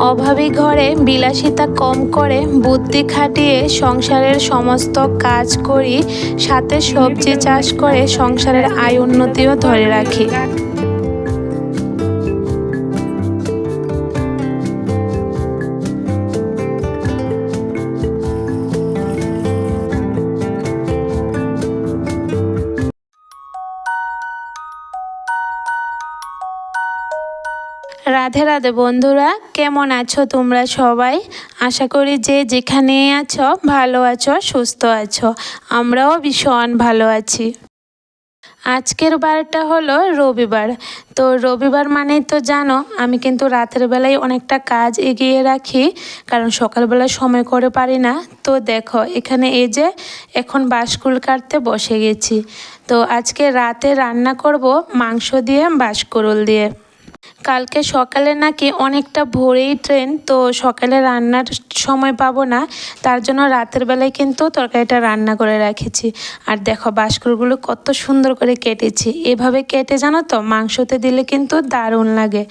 অভাবী ঘরে বিলাসিতা কম করে, বুদ্ধি খাটিয়ে সংসারের সমস্ত কাজ করি, সাথে সবজি চাষ করে সংসারের আয় উন্নতিও ধরে রাখি। রাধে রাধে বন্ধুরা, কেমন আছো তোমরা সবাই? আশা করি যে যেখানে আছো, ভালো আছো, সুস্থ আছো। আমরাও ভীষণ ভালো আছি। আজকের বারটা হলো রবিবার। তো রবিবার মানেই তো জানো, আমি কিন্তু রাতের বেলায় অনেকটা কাজ এগিয়ে রাখি, কারণ সকালবেলা সময় করে পারি না। তো দেখো, এখানে এই যে এখন বাসকুল কাটতে বসে গেছি। তো আজকে রাতে রান্না করব মাংস দিয়ে বাসকুরুল দিয়ে। কালকে সকালে নাকি অনেকটা ভোরেই ট্রেন তো সকালে রান্নার সময় পাবো না। তার জন্য রাতের বেলায় কিন্তু তরকারিটা রান্না করে রেখেছি। আর দেখো বাস্কুরগুলো কত সুন্দর করে কেটেছি। এভাবে কেটে জানো তো, মাংসতে দিলে কিন্তু দারুণ লাগে।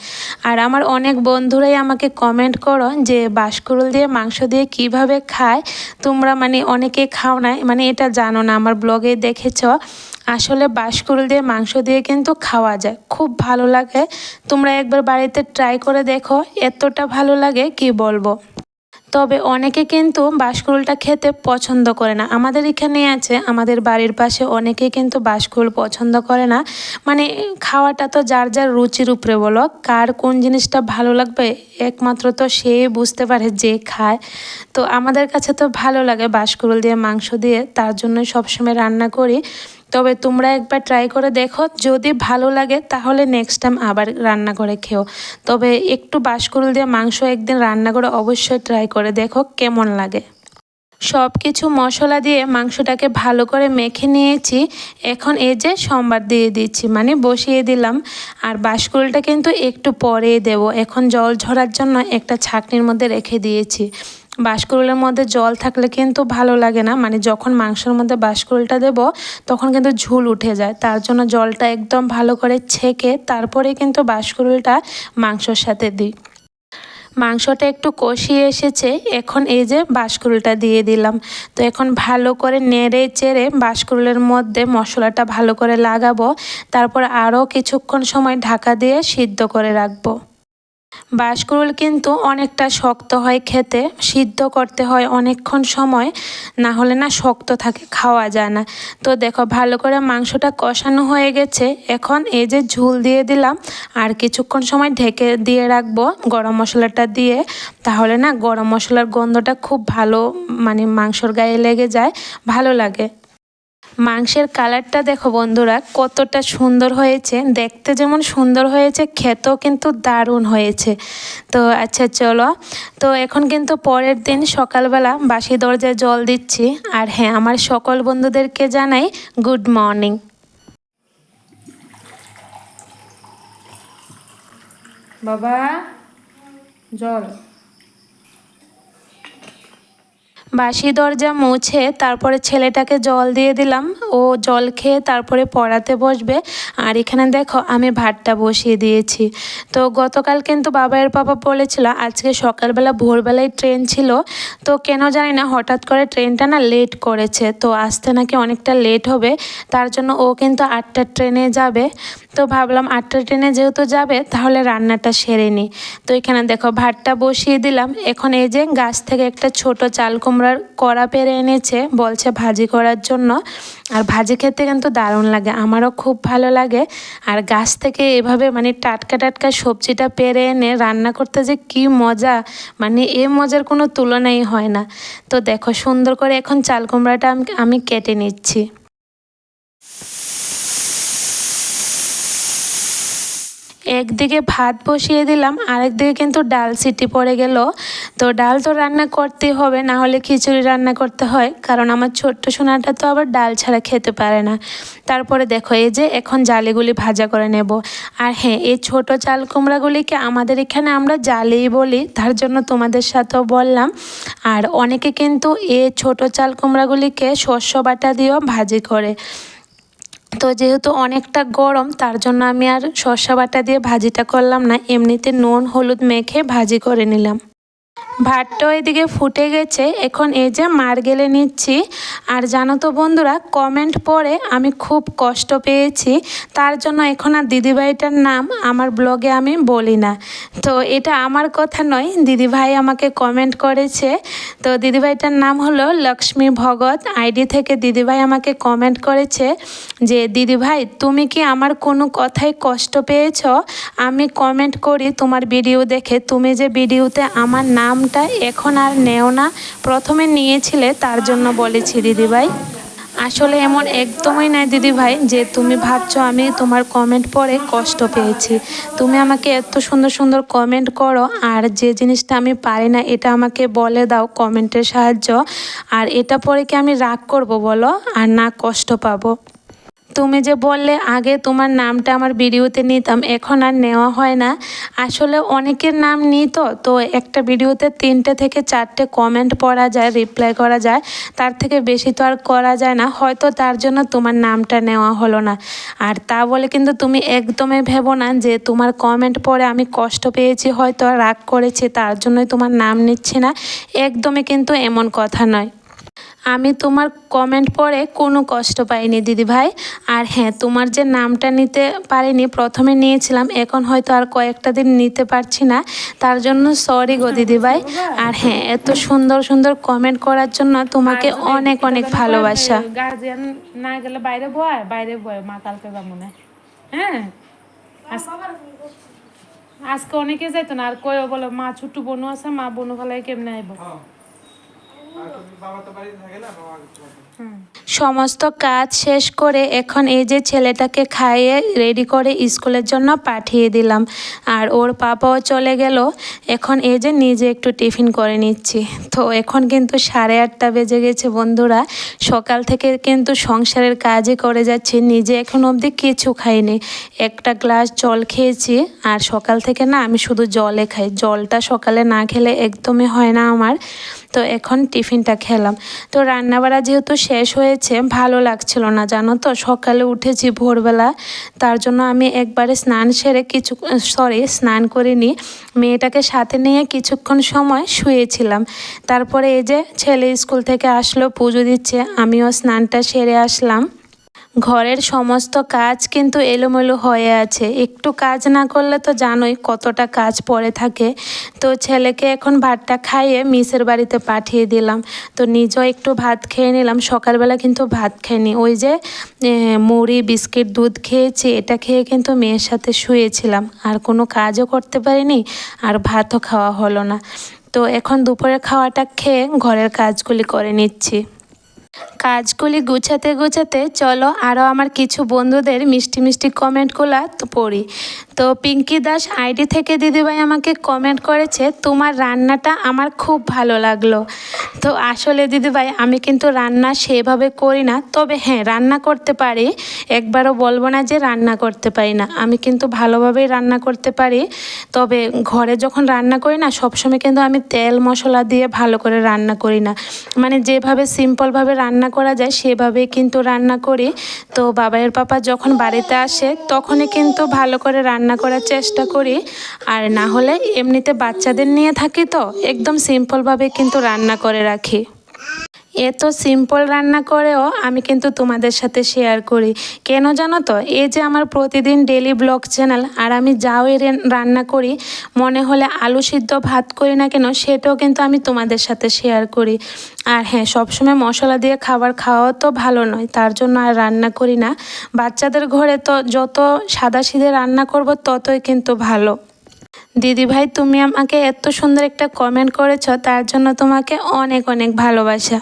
আর আমার অনেক বন্ধুরাই আমাকে কমেন্ট করো যে বাসকুরুল দিয়ে মাংস দিয়ে কীভাবে খায়। তোমরা মানে অনেকে খাও না মানে এটা জানো না, আমার ব্লগে দেখেছ। আসলে বাঁশকুড়ুল দিয়ে মাংস দিয়ে কিন্তু খাওয়া যায়। খুব ভালো লাগে। তোমরা একবার বাড়িতে ট্রাই করে দেখো, এতটা ভালো লাগে কি বলব? তবে অনেকে কিন্তু বাঁশকুড়ুলটা খেতে পছন্দ করে না। আমাদের এখানে আছে, আমাদের বাড়ির পাশে অনেকে কিন্তু বাঁশকুড়ুল পছন্দ করে না। মানে খাওয়াটা তো যার যার রুচির উপরে বলো, কার কোন জিনিসটা ভালো লাগবে একমাত্র তো সে বুঝতে পারে যে খায়। তো আমাদের কাছে তো ভালো লাগে বাঁশকুড়ুল দিয়ে মাংস দিয়ে, তার জন্য সবসময় রান্না করি। তবে তোমরা একবার ট্রাই করে দেখো। যদি ভালো লাগে, তাহলে নেক্সট টাইম আবার রান্না করে খেও। তবে একটু বাঁশকুড়ুল দিয়ে মাংস একদিন রান্না করে অবশ্যই ট্রাই করে দেখো, কেমন লাগে। সব কিছু মশলা দিয়ে মাংসটাকে ভালো করে মেখে নিয়েছি। এখন এই যে সোমবার দিয়ে দিচ্ছি মানে বসিয়ে দিলাম। আর বাঁশকুড়ুলটা কিন্তু একটু পরেই দেব। এখন জল ঝরার জন্য একটা ছাকনির মধ্যে রেখে দিয়েছি। বাঁশকুড়ুলের মধ্যে জল থাকলে কিন্তু ভালো লাগে না। মানে যখন মাংসের মধ্যে বাঁশকুড়ুলটা দেব, তখন কিন্তু ঝুল উঠে যায়। তার জন্য জলটা একদম ভালো করে ছেঁকে তারপরে কিন্তু বাঁশকুড়ুলটা মাংসর সাথে দিই। মাংসটা একটু কষিয়ে এসেছে, এখন এই যে বাঁশকুড়ুলটা দিয়ে দিলাম। তো এখন ভালো করে নেড়ে চেড়ে বাঁশকুড়ুলের মধ্যে মশলাটা ভালো করে লাগাবো। তারপর আরও কিছুক্ষণ সময় ঢাকা দিয়ে সিদ্ধ করে রাখব। বাঁশকুড়ুল কিন্তু অনেকটা শক্ত হয় খেতে, সিদ্ধ করতে হয় অনেকক্ষণ সময়, না হলে না শক্ত থাকে, খাওয়া যায় না। তো দেখো, ভালো করে মাংসটা কষানো হয়ে গেছে। এখন এই যে ঝুল দিয়ে দিলাম, আর কিছুক্ষণ সময় ঢেকে দিয়ে রাখব গরম মশলাটা দিয়ে, তাহলে না গরম মশলার গন্ধটা খুব ভালো মানে মাংসর গায়ে লেগে যায়, ভালো লাগে। মাংসের কালারটা দেখো বন্ধুরা, কতটা সুন্দর হয়েছে। দেখতে যেমন সুন্দর হয়েছে, খেতেও কিন্তু দারুণ হয়েছে। তো আচ্ছা চলো। তো এখন কিন্তু পরের দিন সকালবেলা বাসি দরজায় জল দিচ্ছি। আর হ্যাঁ আমার সকল বন্ধুদেরকে জানাই গুড মর্নিং। বাবা, জল। বাসি দরজা মুছে তারপরে ছেলেটাকে জল দিয়ে দিলাম। ও জল খেয়ে তারপরে পড়াতে বসবে। আর এখানে দেখো, আমি ভাতটা বসিয়ে দিয়েছি। তো গতকাল কিন্তু বাবাইয়ের বাবা বলেছিল, আজকে সকালবেলা, ভোরবেলায় ট্রেন ছিল। তো কেন জানি না, হঠাৎ করে ট্রেনটা না লেট করেছে। তো আসতে নাকি অনেকটা লেট হবে। তার জন্য ও কিন্তু আটটার ট্রেনে যাবে। তো ভাবলাম আটটা ট্রেনে যেহেতু যাবে, তাহলে রান্নাটা সেরে নিই তো এখানে দেখো ভাতটা বসিয়ে দিলাম। এখন এই যে গাছ থেকে একটা ছোট চাল কুমড়ার কড়া পেরে এনেছে, বলছে ভাজি করার জন্য। আর ভাজি খেতে কিন্তু দারুণ লাগে, আমারও খুব ভালো লাগে। আর গাছ থেকে এভাবে মানে টাটকা টাটকা সবজিটা পেরে এনে রান্না করতে যে কি মজা মানে এ মজার কোনো তুলনাই হয় না। তো দেখো সুন্দর করে এখন চাল কুমড়াটা আমি- কেটে নিচ্ছি। একদিকে ভাত বসিয়ে দিলাম, আরেকদিকে কিন্তু ডাল সিটি পড়ে গেল। তো ডাল তো রান্না করতেই হবে, না হলে খিচুড়ি রান্না করতে হয়, কারণ আমার ছোট্ট সোনাটা তো আবার ডাল ছাড়া খেতে পারে না। তারপরে দেখো, এই যে এখন জালিগুলি ভাজা করে নেব। আর হ্যাঁ এই ছোট চাল কুমড়াগুলিকে আমাদের এখানে আমরা জালেই বলি, তার জন্য তোমাদের সাথেও বললাম। আর অনেকে কিন্তু এই ছোট চাল কুমড়াগুলিকে শস্য বাটা দিয়েও ভাজি করে। তো যেহেতু অনেকটা গরম, তার জন্য আমি আর শসা বাটা দিয়ে ভাজিটা করলাম না। এমনিতে নুন, হলুদ মেখে ভাজি করে নিলাম। ভাতটাও এদিকে ফুটে গেছে। এখন এই যে মার গেলে নিচ্ছি। আর জানো তো বন্ধুরা কমেন্ট পড়ে আমি খুব কষ্ট পেয়েছি। তার জন্য এখন আর দিদিভাইটার নাম আমার ব্লগে আমি বলি না। তো এটা আমার কথা নয়, দিদিভাই আমাকে কমেন্ট করেছে। তো দিদিভাইটার নাম হলো লক্ষ্মী ভগত। আইডি থেকে দিদিভাই আমাকে কমেন্ট করেছে যে, দিদিভাই, তুমি কি আমার কোনো কথায় কষ্ট পেয়েছ? আমি কমেন্ট করি তোমার ভিডিও দেখে। তুমি যে ভিডিওতে আমার নামটা এখন আর নেও না। প্রথমে নিয়েছিলে, তার জন্য বলেছি, দিদিভাই। আসলে এমন একদমই নাই দিদিভাই, যে তুমি ভাবছ আমি তোমার কমেন্ট পড়ে কষ্ট পেয়েছি। তুমি আমাকে এত সুন্দর সুন্দর কমেন্ট করো, আর যে জিনিসটা আমি পারি না, এটা আমাকে বলে দাও কমেন্টের সাহায্য। আর এটা পরে কি আমি রাগ করব বলো? আর না কষ্ট পাবো? তুমি যে বললে, আগে তোমার নামটা আমার ভিডিওতে নিতাম, এখন আর নেওয়া হয় না। আসলে অনেকের নাম নিত তো একটা ভিডিওতে তিনটে থেকে চারটে কমেন্ট পড়া যায় রিপ্লাই করা যায়। তার থেকে বেশি তো আর করা যায় না, হয়তো তার জন্য তোমার নামটা নেওয়া হলো না। আর তা বলে কিন্তু তুমি একদমই ভেবো না যে তোমার কমেন্ট পড়ে আমি কষ্ট পেয়েছি, হয়তো রাগ করেছি, তার জন্যই তোমার নাম নিচ্ছি না। একদমই কিন্তু এমন কথা নয়। আমি তোমার কমেন্ট পড়ে কোনো কষ্ট পাইনি দিদি ভাই। আর হ্যাঁ তোমার যে নামটা নিতে পারিনি প্রথমে নিয়েছিলাম এখন হয়তো আর কয়েকটা দিন নিতে পারছি না। তার জন্য সরি গো দিদি ভাই। আর হ্যাঁ এত সুন্দর সুন্দর কমেন্ট করার জন্য তোমাকে অনেক অনেক ভালোবাসা। গার্জিয়ান না গেলে বাইরে বয় বাইরে বয় মা কালকে যাব না। হ্যাঁ? আজকে অনেকে যাইতো না আর কই বলো মা ছোট্ট বোনও আছে মা বোনও ফেলাই কেমনে আইব? হুম সমস্ত কাজ শেষ করে এখন এই যে ছেলেটাকে খাইয়ে রেডি করে স্কুলের জন্য পাঠিয়ে দিলাম। আর ওর পাপাও চলে গেল। এখন এই যে নিজে একটু টিফিন করে নিচ্ছি। তো এখন কিন্তু সাড়ে আটটা বেজে গেছে বন্ধুরা। সকাল থেকে কিন্তু সংসারের কাজই করে যাচ্ছি। নিজে এখন অবধি কিছু খাইনি। একটা গ্লাস জল খেয়েছি। আর সকাল থেকে না আমি শুধু জলে খাই। জলটা সকালে না খেলে একদমই হয় না আমার। তো এখন টিফিনটা খেলাম। তো রান্নাবাড়া যেহেতু শেষ হয়েছে, ভালো লাগছিল না, জানো তো? সকালে উঠেছি ভোরবেলা, তার জন্য আমি একবারে স্নান সেরে কিছু সরি স্নান করিনি। মেয়েটাকে সাথে নিয়ে কিছুক্ষণ সময় শুয়েছিলাম। তারপরে এই যে ছেলে স্কুল থেকে আসলো, পুজো দিচ্ছে, আমিও স্নানটা সেরে আসলাম। ঘরের সমস্ত কাজ কিন্তু এলোমেলো হয়ে আছে। একটু কাজ না করলে তো জানোই কতটা কাজ পড়ে থাকে। তো ছেলেকে এখন ভাতটা খাইয়ে মিসের বাড়িতে পাঠিয়ে দিলাম। তো নিজেও একটু ভাত খেয়ে নিলাম। সকালবেলা কিন্তু ভাত খাইনি। ওই যে মুড়ি, বিস্কিট, দুধ খেয়েছি, এটা খেয়ে কিন্তু মেয়ের সাথে শুয়েছিলাম। আর কোনো কাজও করতে পারিনি, আর ভাতও খাওয়া হলো না। তো এখন দুপুরে খাওয়াটা খেয়ে ঘরের কাজগুলি করে নিচ্ছি। কাজগুলি গুছাতে গুছাতে চলো আরও আমার কিছু বন্ধুদের মিষ্টি মিষ্টি কমেন্টগুলো পড়ি। তো পিঙ্কি দাস আইডি থেকে দিদিভাই আমাকে কমেন্ট করেছে, তোমার রান্নাটা আমার খুব ভালো লাগল। তো আসলে দিদিভাই, আমি কিন্তু রান্না সেভাবে করি না, তবে হ্যাঁ রান্না করতে পারি। একবারও বলব না যে রান্না করতে পারি না। আমি কিন্তু ভালোভাবেই রান্না করতে পারি, তবে ঘরে যখন রান্না করি না, সবসময় কিন্তু আমি তেল মশলা দিয়ে ভালো করে রান্না করি না। মানে যেভাবে সিম্পলভাবে রান্না করা যায় সেভাবে কিন্তু রান্না করি। তো বাবাইয়ের পাপা যখন বাড়িতে আসে তখনই কিন্তু ভালো করে রান্না করার চেষ্টা করি। আর না হলে এমনিতে বাচ্চাদের নিয়ে থাকি তো, একদম সিম্পলভাবে কিন্তু রান্না করে রাখি। এত সিম্পল রান্না করেও আমি কিন্তু তোমাদের সাথে শেয়ার করি। কেন জানো তো? এই যে আমার প্রতিদিন ডেলি ব্লগ চ্যানেল আর আমি যাও রান্না করি, মনে হলে আলু সিদ্ধ ভাত করি না কেন, সেটাও কিন্তু আমি তোমাদের সাথে শেয়ার করি। আর হ্যাঁ সবসময় মশলা দিয়ে খাবার খাওয়াও তো ভালো নয়, তার জন্য আর রান্না করি না। বাচ্চাদের ঘরে তো যত সাদা সিধে রান্না করব, ততই কিন্তু ভালো। দিদি ভাই তুমি আমাকে এত সুন্দর একটা কমেন্ট করেছ, তার জন্য তোমাকে অনেক অনেক ভালোবাসা।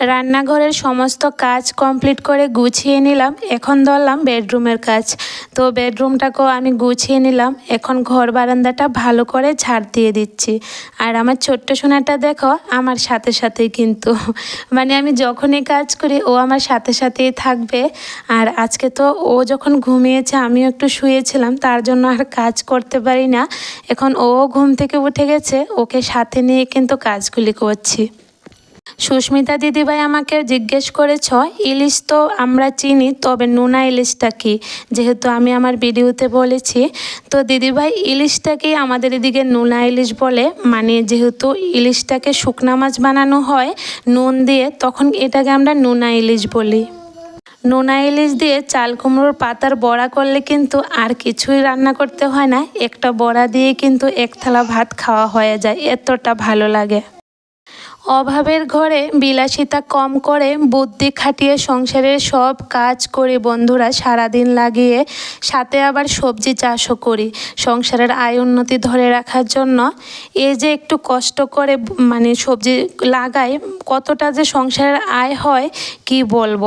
রান্নাঘরের সমস্ত কাজ কমপ্লিট করে গুছিয়ে নিলাম। এখন ধরলাম বেডরুমের কাজ। তো বেডরুমটাকেও আমি গুছিয়ে নিলাম। এখন ঘর বারান্দাটা ভালো করে ঝাড় দিয়ে দিচ্ছি। আর আমার ছোট্ট সোনাটা দেখো, আমার সাথে সাথেই কিন্তু। মানে আমি যখনই কাজ করি, ও আমার সাথে সাথেই থাকবে। আর আজকে তো ও যখন ঘুমিয়েছে, আমিও একটু শুয়েছিলাম, তার জন্য আর কাজ করতে পারি না। এখন ও ঘুম থেকে উঠে গেছে, ওকে সাথে নিয়ে কিন্তু কাজগুলি করছি। সুস্মিতা দিদিভাই আমাকে জিজ্ঞেস করেছ, ইলিশ তো আমরা চিনি, তবে নোনা ইলিশটা কি? যেহেতু আমি আমার ভিডিওতে বলেছি, তো দিদিভাই ইলিশটাকেই আমাদের এদিকে নোনা ইলিশ বলে? মানে যেহেতু ইলিশটাকে শুকনা মাছ বানানো হয় নুন দিয়ে, তখন এটাকে আমরা নোনা ইলিশ বলি। নোনা ইলিশ দিয়ে চাল কুমড়োর পাতার বড়া করলে কিন্তু আর কিছুই রান্না করতে হয় না, একটা বড়া দিয়ে কিন্তু এক থালা ভাত খাওয়া হয়ে যায়, এতটা ভালো লাগে। অভাবের ঘরে বিলাসিতা কম করে, বুদ্ধি খাটিয়ে সংসারের সব কাজ করি বন্ধুরা, সারাদিন লাগিয়ে সাথে আবার সবজি চাষও করি। সংসারের আয় উন্নতি ধরে রাখার জন্য এই যে একটু কষ্ট করে মানে সবজি লাগাই, কতটা যে সংসারের আয় হয়, কি বলব?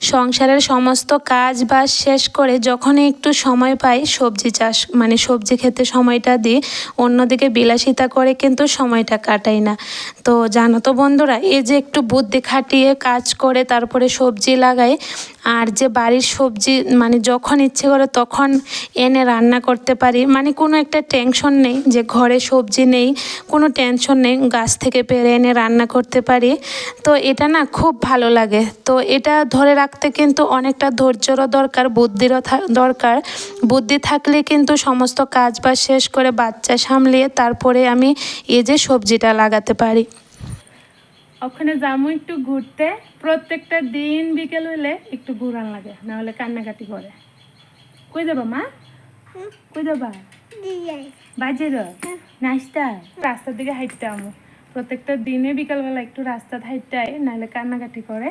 সংসারের সমস্ত কাজ বাজ শেষ করে যখনই একটু সময় পাই, সবজি চাষ মানে সবজি খেতে সময়টা দিই। অন্যদিকে বিলাসিতা করে কিন্তু সময়টা কাটাই না। তো জানো তো বন্ধুরা, এই যে একটু বুদ্ধি খাটিয়ে কাজ করে তারপরে সবজি লাগাই, আর যে বাড়ির সবজি মানে যখন ইচ্ছে করে তখন এনে রান্না করতে পারি মানে কোনো একটা টেনশন নেই যে ঘরে সবজি নেই, কোনো টেনশন নেই, গাছ থেকে পেরে এনে রান্না করতে পারি। তো এটা না খুব ভালো লাগে। তো এটা ধরে রাখতে কিন্তু অনেকটা ধৈর্যরও দরকার, বুদ্ধিরও দরকার। বুদ্ধি থাকলে কিন্তু সমস্ত কাজ বাজ শেষ করে বাচ্চা সামলিয়ে তারপরে আমি এই যে সবজিটা লাগাতে পারি। ওখানে যাব একটু ঘুরতে, প্রত্যেকটা দিন বিকেল হলে একটু ঘুরান লাগে না হলে কান্নাকাটি করে। কই যাবা মা? কই যাবা? বাজের নাস্তা? রাস্তার দিকে হাঁটতে আমো। প্রত্যেকটা দিনে বিকালবেলা একটু রাস্তা হাইটটাই নাহলে কান্নাকাটি করে।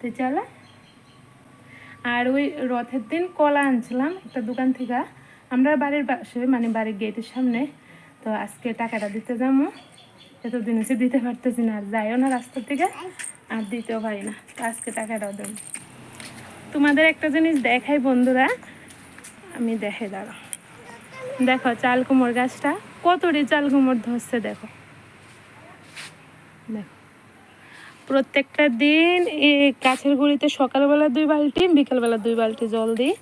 তো চলো। আর ওই রথের দিন কলা আনছিলাম একটা দোকান থেকে। আমরা বাড়ির পাশে মানে বাড়ির গেটের সামনে। তো আজকে টাকাটা দিতে যাব এতদিন হচ্ছে দিতে পারতেছি না, আর যাইও না রাস্তার দিকে আর দিতেও পারি না। তো আজকে টাকাটাও দেবো। তোমাদের একটা জিনিস দেখাই বন্ধুরা। আমি দেখে দাঁড়ো দেখো চাল কুমড় গাছটা, কতটি চাল কুমড় ধরছে দেখো। দেখো। প্রত্যেকটা দিন এই গাছের গুঁড়িতে সকালবেলা দুই বালতি, বিকালবেলা দুই বালতি জল দিই।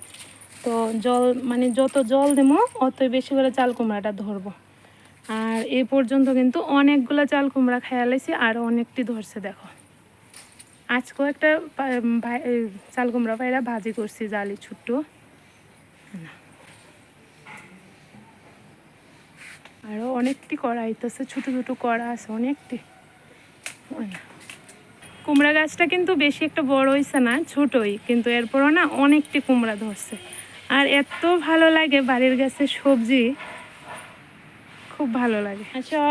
তো জল মানে যত জল দেবো, অতই বেশি করে চাল কুমড়াটা ধরবো। আর এ পর্যন্ত কিন্তু অনেকগুলো চাল কুমড়া খেয়ালেছি আর অনেকটি ধরছে দেখো। আজকেও একটা চাল কুমড়া পায়রা ভাজি করছি জালি ছোট্ট। আরও অনেকটি কড়া আইতেছে, ছোটো ছোটো কড়া আছে, অনেকটি। না। কুমড়া গাছটা কিন্তু বেশি একটা বড় হয়েছে না, ছোটই, কিন্তু এরপরও না অনেকটি কুমড়া ধরছে। আর এত ভালো লাগে বাড়ির গাছে সবজি, খুব ভালো লাগে। আচ্ছা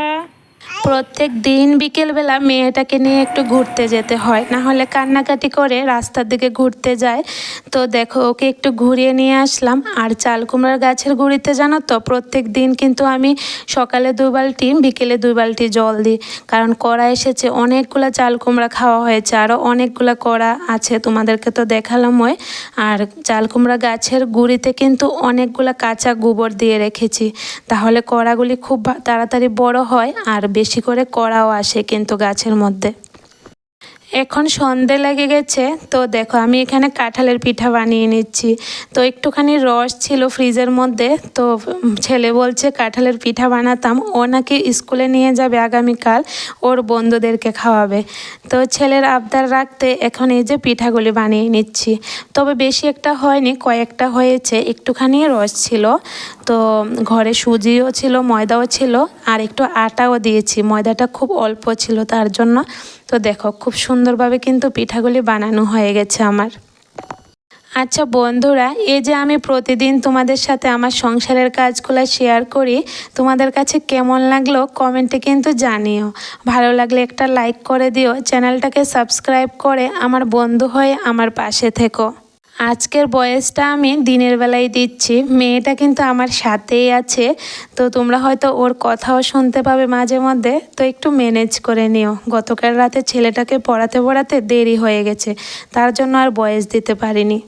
প্রত্যেক দিন বিকেলবেলা মেয়েটাকে নিয়ে একটু ঘুরতে যেতে হয়। না হলে কান্নাকাটি করে রাস্তার দিকে ঘুরতে যায়। তো দেখো, ওকে একটু ঘুরিয়ে নিয়ে আসলাম। আর চাল কুমড়ার গাছের গুঁড়িতে জানো তো, প্রত্যেক দিন কিন্তু আমি সকালে দুই বালতি, বিকেলে দুই বালতি জল দিই। কারণ কড়া এসেছে, অনেকগুলো চাল কুমড়া খাওয়া হয়েছে আরও অনেকগুলো কড়া আছে, তোমাদেরকে তো দেখালাম ওই। আর চাল কুমড়া গাছের গুঁড়িতে কিন্তু অনেকগুলো কাঁচা গোবর দিয়ে রেখেছি। তাহলে কড়াগুলি খুব তাড়াতাড়ি বড় হয়, আর বেশি করে কড়াও আসে কিন্তু গাছের মধ্যে। এখন সন্ধে লেগে গেছে, তো দেখো আমি এখানে কাঁঠালের পিঠা বানিয়ে নিচ্ছি। তো একটুখানি রস ছিল ফ্রিজের মধ্যে, তো ছেলে বলছে কাঁঠালের পিঠা বানাতাম, ও নাকি স্কুলে নিয়ে যাবে আগামীকাল, ওর বন্ধুদেরকে খাওয়াবে। তো ছেলের আবদার রাখতে এখন এই যে পিঠাগুলি বানিয়ে নিচ্ছি। তবে বেশি একটা হয়নি, কয়েকটা হয়েছে, একটুখানি রস ছিল, তো ঘরে সুজিও ছিল, ময়দাও ছিল, আর একটু আটাও দিয়েছি। ময়দাটা খুব অল্প ছিল তার জন্য। তো দেখো, খুব সুন্দরভাবে কিন্তু পিঠাগুলি বানানো হয়ে গেছে আমার। আচ্ছা বন্ধুরা, এই যে আমি প্রতিদিন তোমাদের সাথে আমার সংসারের কাজগুলো শেয়ার করি, তোমাদের কাছে কেমন লাগল কমেন্টে কিন্তু জানিও। ভালো লাগলে একটা লাইক করে দিও চ্যানেলটাকে সাবস্ক্রাইব করে আমার বন্ধু হয়ে আমার পাশে থেকো। আজকের বয়সটা আমি দিনের বেলায় দিচ্ছি। মেয়েটা কিন্তু আমার সাথেই আছে। তো তোমরা হয়তো ওর কথাও শুনতে পাবে মাঝে মধ্যে। তো একটু ম্যানেজ করে নিও। গতকাল রাতে ছেলেটাকে পড়াতে পড়াতে দেরি হয়ে গেছে। তার জন্য আর বয়স দিতে পারিনি।